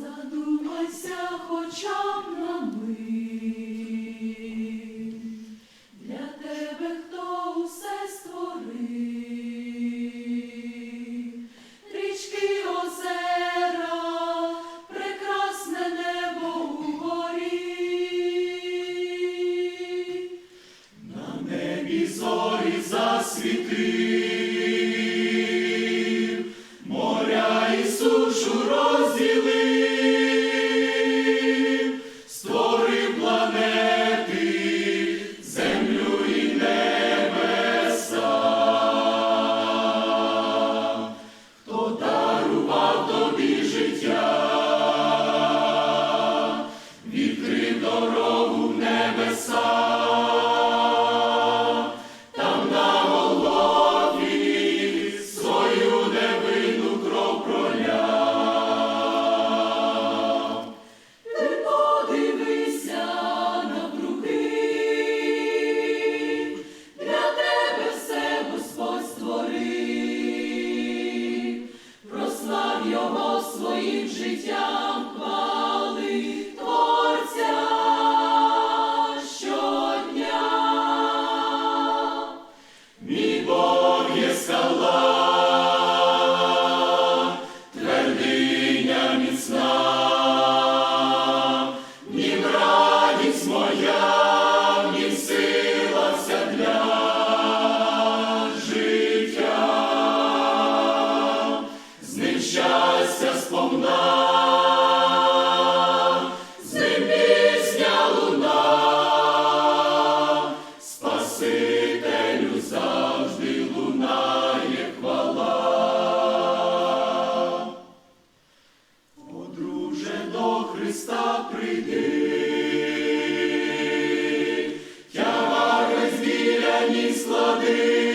задумайся хоча б на мить, для тебе хто усе створив, річки озера, прекрасне небо угорі, на небі зорі засвітив. jump on. Христа прийди, тягари звіряні слади.